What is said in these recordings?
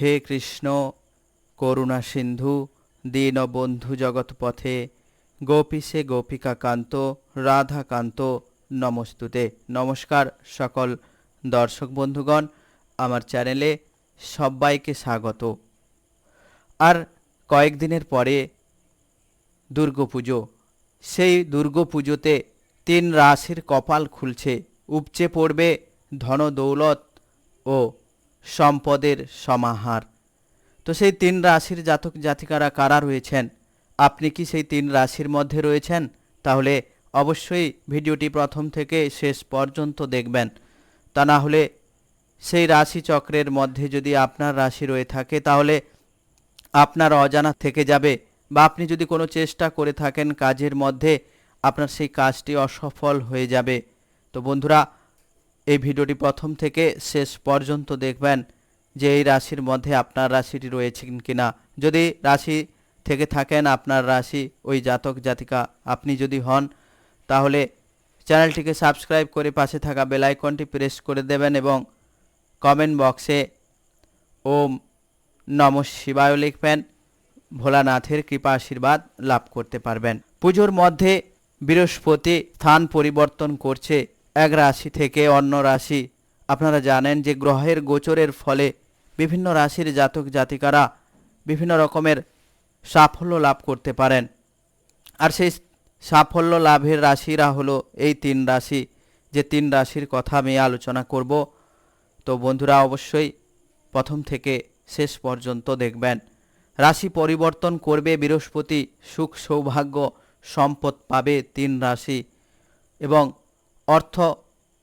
হে কৃষ্ণ, করুণা সিন্ধু দীনবন্ধু জগৎপথে গোপীশে গোপিকা কান্ত রাধাকান্ত, নমস্তুতে। নমস্কার সকল দর্শক বন্ধুগণ, আমার চ্যানেলে সবাইকে স্বাগত। আর কয়েকদিনের পরে দুর্গাপুজো। সেই দুর্গাপুজোতে তিন রাশির কপাল খুলছে, উপচে পড়বে ধন দৌলত ও সম্পদের সমাহার। তো সেই তিন রাশির জাতক জাতিকারা কারা রয়েছেন? আপনি কি সেই তিন রাশির মধ্যে রয়েছেন? তাহলে অবশ্যই ভিডিওটি প্রথম থেকে শেষ পর্যন্ত দেখবেন। তা না হলে সেই রাশি চক্রের মধ্যে যদি আপনার রাশি রয়ে থাকে, তাহলে আপনার অজানা থেকে যাবে বা আপনি যদি কোনো চেষ্টা করে থাকেন কাজের মধ্যে, আপনার সেই কাজটি অসফল হয়ে যাবে। তো বন্ধুরা এই ভিডিওটি প্রথম থেকে শেষ পর্যন্ত দেখবেন যে এই রাশির মধ্যে আপনার রাশিটি রয়েছে কিনা। যদি রাশি থেকে থাকেন, আপনার রাশি ওই জাতক, জাতিকা আপনি যদি হন, তাহলে চ্যানেলটিকে সাবস্ক্রাইব করে পাশে থাকা বেল আইকনটি প্রেস করে দেবেন এবং কমেন্ট বক্সে ওম নম শিবায় লিখবেন। ভোলানাথের কৃপা আশীর্বাদ লাভ করতে পারবেন। পুজোর মধ্যে বৃহস্পতি স্থান পরিবর্তন করছে। এক রাশি থেকে অন্য রাশি। আপনারা জানেন যে গ্রহের গোচরের ফলে বিভিন্ন রাশির জাতক জাতিকারা বিভিন্ন রকমের সাফল্য লাভ করতে পারেন। আর সেই সাফল্য লাভের রাশিরা হলো এই তিন রাশি। যে তিন রাশির কথা আমি আলোচনা করব। তো বন্ধুরা, অবশ্যই প্রথম থেকে শেষ পর্যন্ত দেখবেন। রাশি পরিবর্তন করবে, বৃহস্পতি সুখ, সৌভাগ্য, সম্পদ পাবে তিন রাশি। এবং অর্থ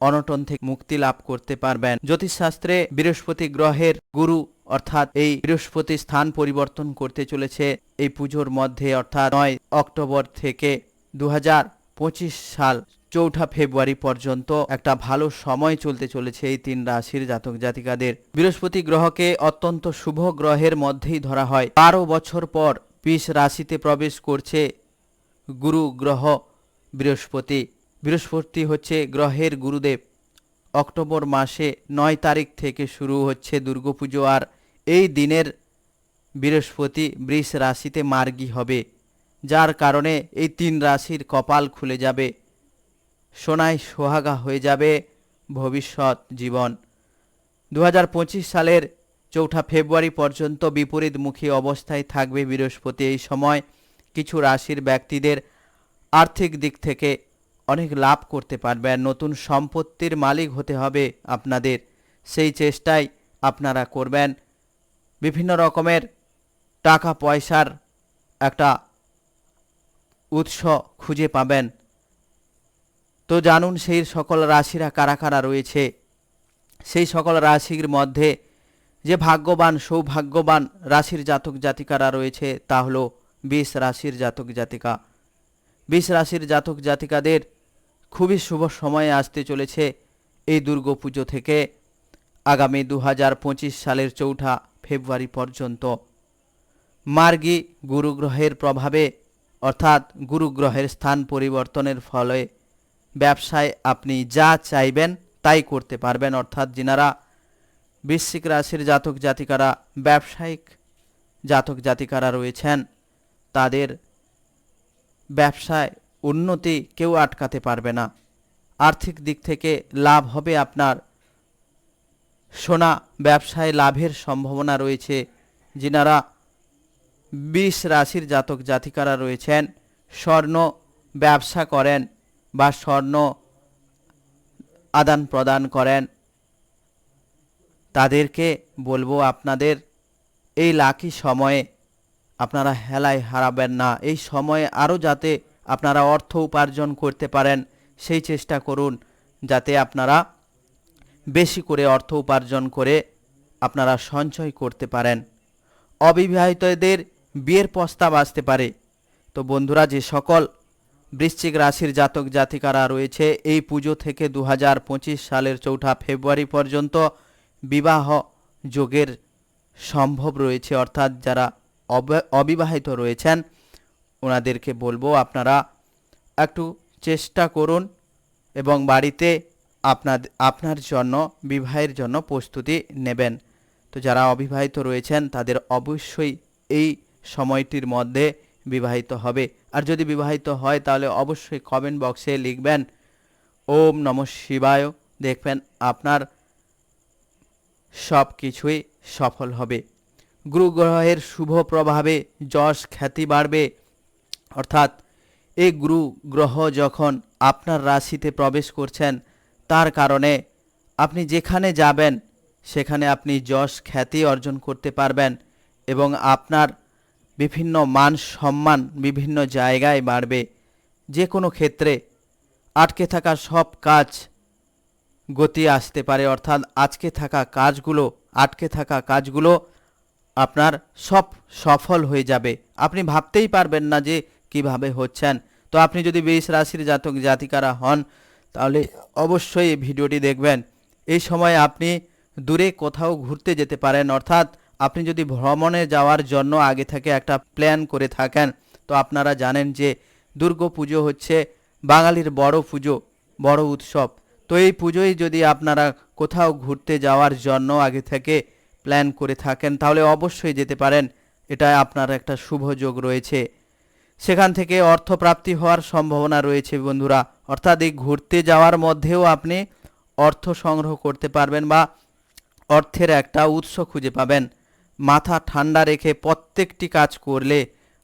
অনটন থেকে মুক্তি লাভ করতে পারবেন। জ্যোতিষশাস্ত্রে বৃহস্পতি গ্রহের গুরু অর্থাৎ এই বৃহস্পতি স্থান পরিবর্তন করতে চলেছে এই পুজোর মধ্যে, অর্থাৎ নয় অক্টোবর থেকে দু হাজার পঁচিশ সাল চৌঠা ফেব্রুয়ারি পর্যন্ত একটা ভালো সময় চলতে চলেছে এই তিন রাশির জাতক জাতিকাদের। বৃহস্পতি গ্রহকে অত্যন্ত শুভ গ্রহের মধ্যেই ধরা হয়। বারো বছর পর বিষ রাশিতে প্রবেশ করছে গুরু গ্রহ বৃহস্পতি। বৃহস্পতি হচ্ছে গ্রহের গুরুদেব। অক্টোবর মাসে নয় তারিখ থেকে শুরু হচ্ছে দুর্গাপুজো আর এই দিনের বৃহস্পতি বৃষ রাশিতে মার্গী হবে, যার কারণে এই তিন রাশির কপাল খুলে যাবে, সোনায় সোহাগা হয়ে যাবে ভবিষ্যৎ জীবন। দু হাজার পঁচিশ সালের চৌঠা ফেব্রুয়ারি পর্যন্ত বিপরীতমুখী অবস্থায় থাকবে বৃহস্পতি। এই সময় কিছু রাশির ব্যক্তিদের আর্থিক দিক থেকে অনেক লাভ করতে পারবেন নতুন সম্পত্তির মালিক হতে হবে আপনাদের। সেই চেষ্টাই আপনারা করবেন। বিভিন্ন রকমের টাকা পয়সার একটা উৎস খুঁজে পাবেন। তো জানুন সেই সকল রাশিরা কারা কারা রয়েছে। সেই সকল রাশির মধ্যে যে ভাগ্যবান, সৌভাগ্যবান রাশির জাতক জাতিকারা রয়েছে তা হলো বিষ রাশির জাতক জাতিকা বিষ রাশির জাতক জাতিকাদের খুবই শুভ সময়ে আসতে চলেছে এই দুর্গাপুজো থেকে আগামী দু হাজার পঁচিশ সালের চৌঠা ফেব্রুয়ারি পর্যন্ত। মার্গী গুরুগ্রহের প্রভাবে, অর্থাৎ গুরুগ্রহের স্থান পরিবর্তনের ফলে ব্যবসায় আপনি যা চাইবেন তাই করতে পারবেন, অর্থাৎ যিনারা বৃশ্চিক রাশির জাতক জাতিকারা, ব্যবসায়িক জাতক জাতিকারা রয়েছেন, তাদের ব্যবসায় উন্নতি কেউ আটকাতে পারবে না। আর্থিক দিক থেকে লাভ হবে আপনার। সোনা ব্যবসায় লাভের সম্ভাবনা রয়েছে। যিনারা বিষ রাশির জাতক জাতিকারা রয়েছেন, স্বর্ণ ব্যবসা করেন বা স্বর্ণ আদান প্রদান করেন, তাদেরকে বলব আপনাদের এই লাকি সময়ে আপনারা হেলায় হারাবেন না। এই সময়ে আরও যাতে আপনারা অর্থ উপার্জন করতে পারেন, সেই চেষ্টা করুন, যাতে আপনারা বেশি করে অর্থ উপার্জন করে আপনারা সঞ্চয় করতে পারেন। অবিবাহিতদের বিয়ের প্রস্তাব আসতে পারে। তো বন্ধুরা, যে সকল বৃশ্চিক রাশির জাতক জাতিকারা রয়েছে, এই পুজো থেকে দু হাজার পঁচিশ সালের চৌঠা ফেব্রুয়ারি পর্যন্ত বিবাহ যোগের সম্ভব রয়েছে। অর্থাৎ যারা অবিবাহিত রয়েছেন। ওনাদেরকে বলব আপনারা একটু চেষ্টা করুন এবং বাড়িতে আপনার আপনার জন্য, বিবাহের জন্য প্রস্তুতি নেবেন। তো যারা অবিবাহিত রয়েছেন, তাদের অবশ্যই এই সময়টির মধ্যে বিবাহিত হবে। আর যদি বিবাহিত হয়, তাহলে অবশ্যই কমেন্ট বক্সে লিখবেন, ওম নম শিবায়। দেখবেন আপনার সব কিছুই সফল হবে। গুরু গ্রহের শুভ প্রভাবে যশ খ্যাতি বাড়বে। অর্থাৎ এই গুরু গ্রহ যখন আপনার রাশিতে প্রবেশ করছেন, তার কারণে আপনি যেখানে যাবেন, সেখানে আপনি যশ খ্যাতি অর্জন করতে পারবেন এবং আপনার বিভিন্ন মান সম্মান বিভিন্ন জায়গায় বাড়বে। যে কোনো ক্ষেত্রে আটকে থাকা সব কাজ গতি আসতে পারে। অর্থাৎ, আজকে থাকা কাজগুলো, আটকে থাকা কাজগুলো আপনার সব সফল হয়ে যাবে। আপনি ভাবতেই পারবেন না যে কীভাবে হচ্ছেন। তো আপনি যদি বেশ রাশির জাতক জাতিকারা হন, তাহলে অবশ্যই ভিডিওটি দেখবেন। এই সময় আপনি দূরে কোথাও ঘুরতে যেতে পারেন, অর্থাৎ আপনি যদি ভ্রমণে যাওয়ার জন্য আগে থেকে একটা প্ল্যান করে থাকেন, তো আপনারা জানেন যে দুর্গা পুজো হচ্ছে বাঙালির বড় পুজো, বড় উৎসব। তো এই পুজোয় যদি আপনারা কোথাও ঘুরতে যাওয়ার জন্য আগে থেকে প্ল্যান করে থাকেন, তাহলে অবশ্যই যেতে পারেন। এটা আপনার একটা শুভ যোগ রয়েছে। সেখান থেকে অর্থপ্রাপ্তি হওয়ার সম্ভাবনা রয়েছে বন্ধুরা। অর্থাৎ এই ঘুরতে যাওয়ার মধ্যেও আপনি অর্থ সংগ্রহ করতে পারবেন বা অর্থের একটা উৎস খুঁজে পাবেন। মাথা ঠান্ডা রেখে প্রত্যেকটি কাজ করলে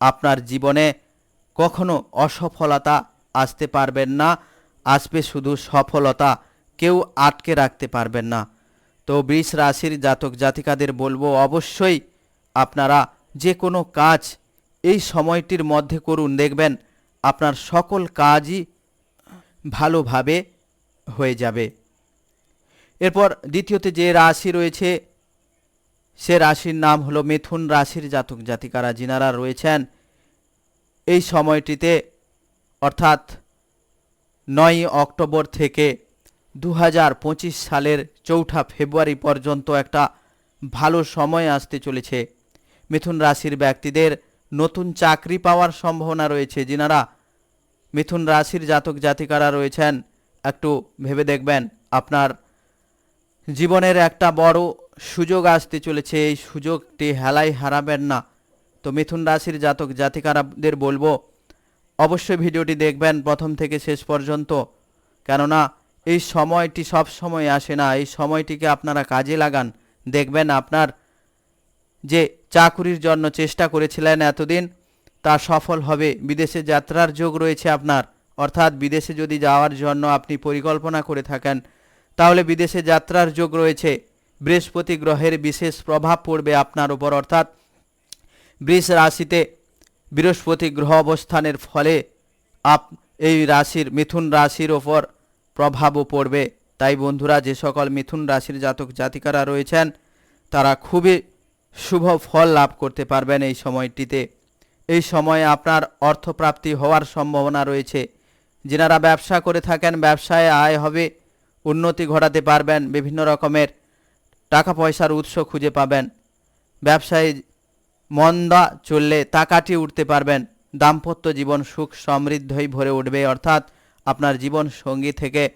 আপনার জীবনে কখনো অসফলতা আসতে পারবেন না। আসবে শুধু সফলতা, কেউ আটকে রাখতে পারবেন না। তো বৃষ রাশির জাতক জাতিকাদের বলব অবশ্যই আপনারা যে কোনো কাজ এই সময়টির মধ্যে করুন। দেখবেন আপনার সকল কাজই ভালোভাবে হয়ে যাবে। এরপর দ্বিতীয়তে যে রাশি রয়েছে, সে রাশির নাম হলো মিথুন রাশির জাতক জাতিকারা, যিনারা রয়েছেন এই সময়টিতে, অর্থাৎ নয় অক্টোবর থেকে দু হাজার পঁচিশ সালের চৌঠা ফেব্রুয়ারি পর্যন্ত একটা ভালো সময় আসতে চলেছে। মিথুন রাশির ব্যক্তিদের নতুন চাকরি পাওয়ার সম্ভাবনা রয়েছে। যিনারা মিথুন রাশির জাতক জাতিকারা রয়েছেন, একটু ভেবে দেখবেন, আপনার জীবনের একটা বড় সুযোগ আসতে চলেছে। এই সুযোগটি হেলাই হারাবেন না। তো মিথুন রাশির জাতক জাতিকারাদের বলব, অবশ্যই ভিডিওটি দেখবেন প্রথম থেকে শেষ পর্যন্ত। কেননা এই সময়টি সব সময় আসে না, এই সময়টিকে আপনারা কাজে লাগান। দেখবেন আপনার যে চাকুরির জন্য চেষ্টা করেছিলেন এতদিন, তা সফল হবে। বিদেশে যাত্রার যোগ রয়েছে আপনার। অর্থাৎ বিদেশে যদি যাওয়ার জন্য আপনি পরিকল্পনা করে থাকেন, তাহলে বিদেশে যাত্রার যোগ রয়েছে। বৃহস্পতি গ্রহের বিশেষ প্রভাব পড়বে আপনার উপর। অর্থাৎ বৃষ রাশিতে বৃহস্পতি গ্রহ অবস্থানের ফলে আপ এই রাশির মিথুন রাশির ওপর প্রভাবও পড়বে। তাই বন্ধুরা, যে সকল মিথুন রাশির জাতক জাতিকারা রয়েছেন, তারা খুবই শুভ ফল লাভ করতে পারবেন এই সময়টিতে। এই সময়ে আপনার অর্থপ্রাপ্তি হওয়ার সম্ভাবনা রয়েছে। যিনারা ব্যবসা করে থাকেন, ব্যবসায় আয় হবে, উন্নতি ঘটাতে পারবেন, বিভিন্ন রকমের টাকা পয়সার উৎস খুঁজে পাবেন। ব্যবসায় মন্দা চললে তা কাটিয়ে উঠতে পারবেন। দাম্পত্য জীবন সুখ সমৃদ্ধই ভরে উঠবে, অর্থাৎ আপনার জীবন সঙ্গী থেকে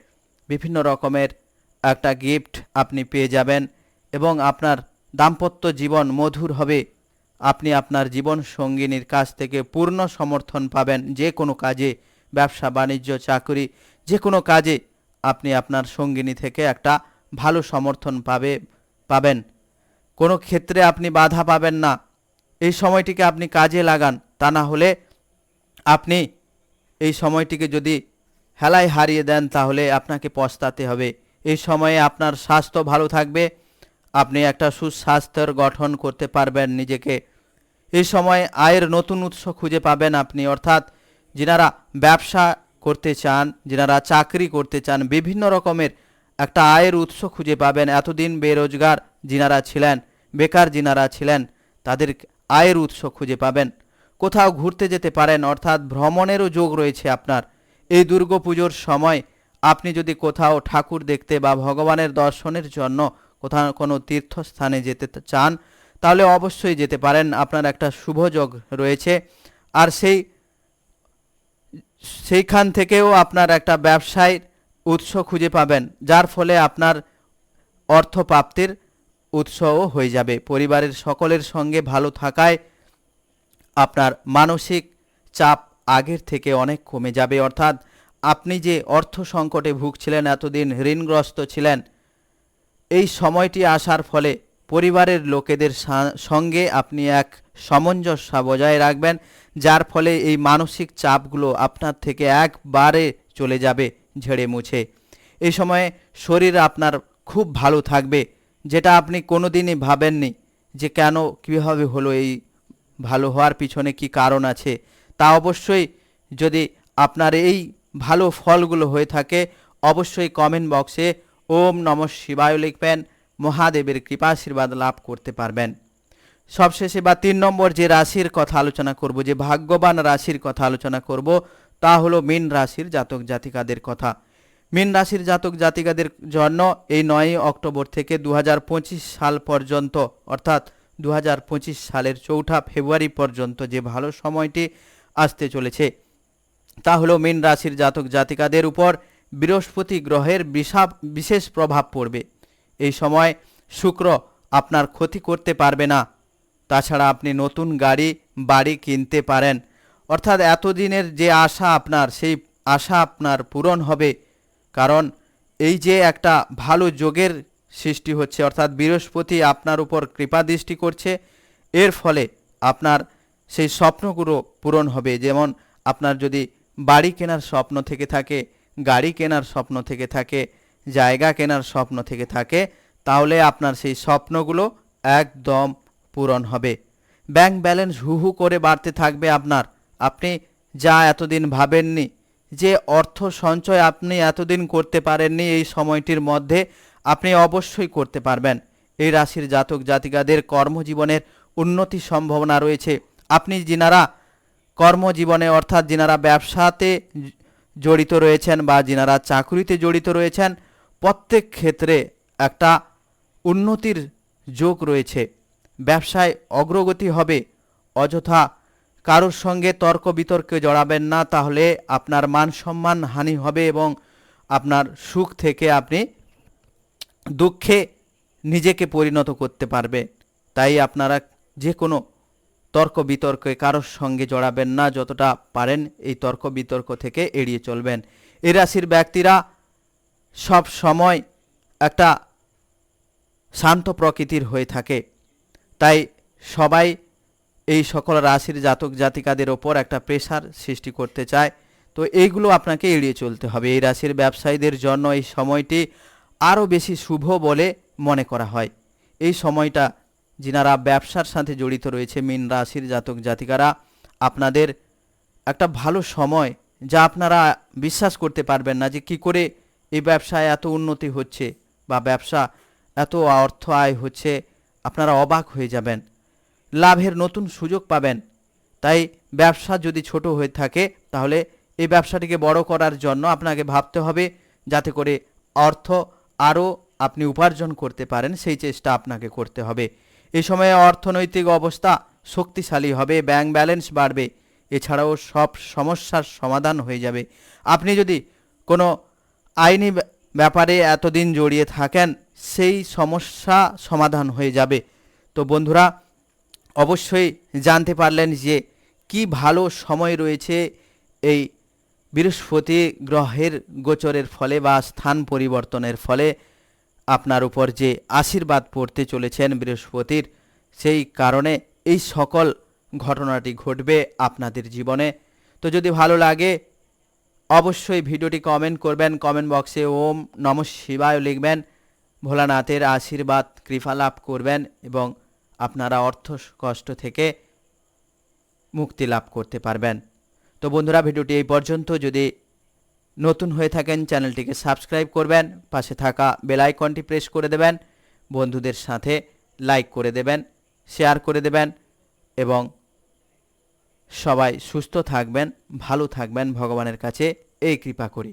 বিভিন্ন রকমের একটা গিফট আপনি পেয়ে যাবেন এবং আপনার দাম্পত্য জীবন মধুর হবে। আপনি আপনার জীবন সঙ্গিনীর কাছ থেকে পূর্ণ সমর্থন পাবেন। যে কোনো কাজে, ব্যবসা, বাণিজ্য, চাকরি, যে কোনো কাজে আপনি আপনার সঙ্গিনী থেকে একটা ভালো সমর্থন পাবে, পাবেন। কোনো ক্ষেত্রে আপনি বাধা পাবেন না। এই সময়টিকে আপনি কাজে লাগান। তা না হলে আপনি এই সময়টিকে যদি হেলায় হারিয়ে দেন, তাহলে আপনাকে পস্তাতে হবে। এই সময়ে আপনার স্বাস্থ্য ভালো থাকবে। আপনি একটা সুস্বাস্থ্যের গঠন করতে পারবেন নিজেকে। এই সময় আয়ের নতুন উৎস খুঁজে পাবেন আপনি। অর্থাৎ যিনারা ব্যবসা করতে চান, যিনারা চাকরি করতে চান, বিভিন্ন রকমের একটা আয়ের উৎস খুঁজে পাবেন। এতদিন বেরোজগার যিনারা ছিলেন, বেকার যিনারা ছিলেন, তাদের আয়ের উৎস খুঁজে পাবেন। কোথাও ঘুরতে যেতে পারেন, অর্থাৎ ভ্রমণেরও যোগ রয়েছে আপনার। এই দুর্গাপুজোর সময় আপনি যদি কোথাও ঠাকুর দেখতে বা ভগবানের দর্শনের জন্য কোথাও কোনো তীর্থস্থানে যেতে চান, তাহলে অবশ্যই যেতে পারেন। আপনার একটা শুভ যোগ রয়েছে। আর সেই, সেইখান থেকেও আপনার একটা ব্যবসায়ের উৎস খুঁজে পাবেন, যার ফলে আপনার অর্থ প্রাপ্তির উৎসাহ হয়ে যাবে। পরিবারের সকলের সঙ্গে ভালো থাকায় আপনার মানসিক চাপ আগের থেকে অনেক কমে যাবে। অর্থাৎ আপনি যে অর্থ সংকটে ভুগছিলেন, এতদিন ঋণগ্রস্ত ছিলেন, এই সময়টি আসার ফলে পরিবারের লোকেদের সঙ্গে আপনি এক সামঞ্জস্য বজায় রাখবেন, যার ফলে এই মানসিক চাপগুলো আপনার থেকে একবারে চলে যাবে ঝেড়ে মুছে। এই সময়ে শরীর আপনার খুব ভালো থাকবে, যেটা আপনি কোনোদিনই ভাবেননি যে কেন, কীভাবে হলো এই ভালো হওয়ার পিছনে কি কারণ আছে। তা অবশ্যই যদি আপনার এই ভালো ফলগুলো হয়ে থাকে, অবশ্যই কমেন্ট বক্সে ওম নম শিবায় লিখবেন। মহাদেবের কৃপা আশীর্বাদ লাভ করতে পারবেন। সবশেষে বা তিন নম্বর যে রাশির কথা আলোচনা করব, যে ভাগ্যবান রাশির কথা আলোচনা করব, তা হলো মীন রাশির জাতক জাতিকাদের কথা। মীন রাশির জাতক জাতিকাদের জন্য এই নয়ই অক্টোবর থেকে দু হাজার পঁচিশ সাল পর্যন্ত, অর্থাৎ দু হাজার পঁচিশ সালের চৌঠা ফেব্রুয়ারি পর্যন্ত যে ভালো সময়টি আসতে চলেছে। তা হলো মীন রাশির জাতক জাতিকাদের উপর বৃহস্পতি গ্রহের বিশাপ বিশেষ প্রভাব পড়বে। এই সময় শুক্র আপনার ক্ষতি করতে পারবে না। তাছাড়া আপনি নতুন গাড়ি, বাড়ি কিনতে পারেন। অর্থাৎ এতদিনের যে আশা আপনার, সেই আশা আপনার পূরণ হবে। কারণ এই যে একটা ভালো যোগের সৃষ্টি হচ্ছে, অর্থাৎ বৃহস্পতি আপনার উপর কৃপা দৃষ্টি করছে, এর ফলে আপনার সেই স্বপ্নগুলো পূরণ হবে। যেমন আপনার যদি বাড়ি কেনার স্বপ্ন থেকে থাকে, গাড়ি কেনার স্বপ্ন থেকে থাকে, জায়গা কেনার স্বপ্ন থেকে থাকে, তাহলে আপনার সেই স্বপ্নগুলো একদম পূরণ হবে। ব্যাংক ব্যালেন্স হু হু করে বাড়তে থাকবে আপনার। আপনি যা এতদিন ভাবেননি, যে অর্থ সঞ্চয় আপনি এতদিন করতে পারেননি, এই সময়টির মধ্যে আপনি অবশ্যই করতে পারবেন। এই রাশির জাতক জাতিকাদের কর্মজীবনের উন্নতি সম্ভাবনা রয়েছে। আপনি যিনারা কর্মজীবনে, অর্থাৎ যিনারা ব্যবসাতে জড়িত রয়েছেন বা যিনারা চাকুরিতে জড়িত রয়েছেন, প্রত্যেক ক্ষেত্রে একটা উন্নতির যোগ রয়েছে। ব্যবসায় অগ্রগতি হবে, অযথা কারোর সঙ্গে তর্ক বিতর্কে জড়াবেন না, তাহলে আপনার মান সম্মান হানি হবে এবং আপনার সুখ থেকে আপনি দুঃখে নিজেকে পরিণত করতে পারবে তাই আপনারা যে কোনো তর্ক বিতর্কে কারোর সঙ্গে জড়াবেন না, যতটা পারেন এই তর্ক বিতর্ক থেকে এড়িয়ে চলবেন। এই রাশির ব্যক্তিরা সব সময় একটা শান্ত প্রকৃতির হয়ে থাকে। তাই সবাই এই সকল রাশির জাতক জাতিকাদের ওপর একটা প্রেশার সৃষ্টি করতে চায়। তো এইগুলো আপনাকে এড়িয়ে চলতে হবে। এই রাশির ব্যবসায়ীদের জন্য এই সময়টি আরও বেশি শুভ বলে মনে করা হয়। এই সময়টা যিনারা ব্যবসার সাথে জড়িত রয়েছে, মীন রাশির জাতক জাতিকারা, আপনাদের একটা ভালো সময় যা আপনারা বিশ্বাস করতে পারবেন না যে কি করে এই ব্যবসায় এত উন্নতি হচ্ছে বা ব্যবসা এত অর্থ আয় হচ্ছে, আপনারা অবাক হয়ে যাবেন। লাভের নতুন সুযোগ পাবেন। তাই ব্যবসা যদি ছোট হয়ে থাকে, তাহলে এই ব্যবসাটিকে বড় করার জন্য আপনাকে ভাবতে হবে, যাতে করে অর্থ আরও আপনি উপার্জন করতে পারেন, সেই চেষ্টা আপনাকে করতে হবে। এই সময়ে অর্থনৈতিক অবস্থা শক্তিশালী হবে, ব্যাংক ব্যালেন্স বাড়বে। এছাড়াও সব সমস্যার সমাধান হয়ে যাবে। আপনি যদি কোনো আইনি ব্যাপারে এতদিন জড়িয়ে থাকেন, সেই সমস্যা সমাধান হয়ে যাবে। তো বন্ধুরা, অবশ্যই জানতে পারলেন যে, কি ভালো সময় রয়েছে এই বৃহস্পতি গ্রহের গোচরের ফলে বা স্থান পরিবর্তনের ফলে। আপনার উপর যে আশীর্বাদ পড়তে চলেছেন বৃহস্পতির, সেই কারণে এই সকল ঘটনাটি ঘটবে আপনাদের জীবনে। তো যদি ভালো লাগে, অবশ্যই ভিডিওটি কমেন্ট করবেন। কমেন্ট বক্সে ওম নম শিবায় লিখবেন। ভোলানাথের আশীর্বাদ, কৃপা লাভ করবেন এবং আপনারা অর্থ কষ্ট থেকে মুক্তি লাভ করতে পারবেন। তো বন্ধুরা, ভিডিওটি এই পর্যন্ত। যদি নতুন হয়ে থাকেন চ্যানেলটিকে সাবস্ক্রাইব করবেন, পাশে থাকা বেল আইকনটি প্রেস করে দেবেন, বন্ধুদের সাথে লাইক করে দেবেন, শেয়ার করে দেবেন এবং সবাই সুস্থ থাকবেন, ভালো থাকবেন, ভগবানের কাছে এই কৃপা করি।